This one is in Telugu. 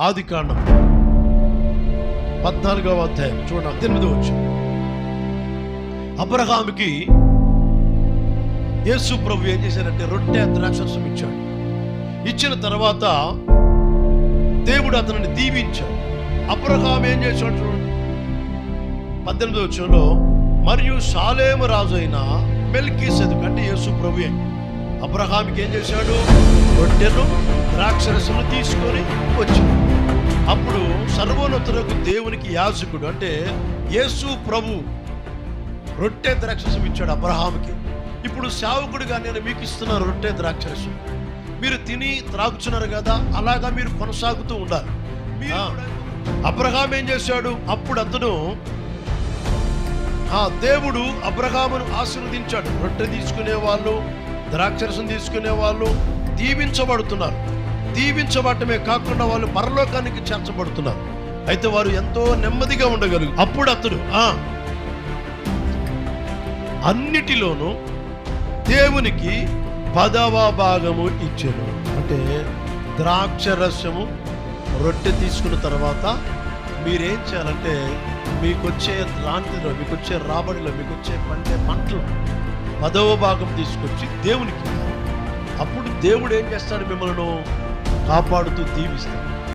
ఆది కాండం. పద్నాలుగవ అధ్యాయం. చూడండి ఎనిమిది వచ్చి అబ్రహాంకి యేసు ప్రభు ఏం చేశారంటే రొట్టె ద్రాక్షరసం ఇచ్చాడు. ఇచ్చిన తర్వాత దేవుడు అతనిని దీవించాడు. అబ్రహాం ఏం చేశాడు చూడండి. పద్దెనిమిది వచ్చంలో మరియు సాలేము రాజు అయిన మెల్కీ సెదుకు అంటే యేసు ప్రభుయే అబ్రహాంకి ఏం చేశాడు? రొట్టెను ద్రాక్షరసను తీసుకొని వచ్చాడు. అప్పుడు సర్వోన్నతులకు దేవునికి యాజకుడు అంటే యేసు ప్రభు రొట్టె ద్రాక్షరసం ఇచ్చాడు అబ్రహాంకి ఇప్పుడు సేవకుడిగా నేను మీకు ఇస్తున్నాను రొట్టె ద్రాక్షరసం. మీరు తిని త్రాగుచున్నారు కదా అలాగా మీరు కొనసాగుతూ ఉండాలి. అబ్రహాం ఏం చేశాడు? అప్పుడు అతను ఆ దేవుడు అబ్రహామును ఆశీర్వదించాడు. రొట్టె తీసుకునే వాళ్ళు ద్రాక్షరసం తీసుకునే వాళ్ళు దీవించబడుతున్నారు. దీవించబడటమే కాకుండా వాళ్ళు పరలోకానికి చేర్చబడుతున్నారు. అయితే వారు ఎంతో నెమ్మదిగా ఉండగలుగు అప్పుడు అతడు అన్నిటిలోనూ దేవునికి పదవ భాగము ఇచ్చాను అంటే ద్రాక్షరసము రొట్టె తీసుకున్న తర్వాత మీరేం చేయాలంటే మీకు వచ్చే లాంటిలో మీకు వచ్చే రాబడిలో మీకు వచ్చే పంటే పంటలు పదవ భాగం తీసుకొచ్చి దేవునికి అప్పుడు దేవుడు ఏం చేస్తాడు మిమ్మల్ని కాపాడుతూ దీవిస్తాడు.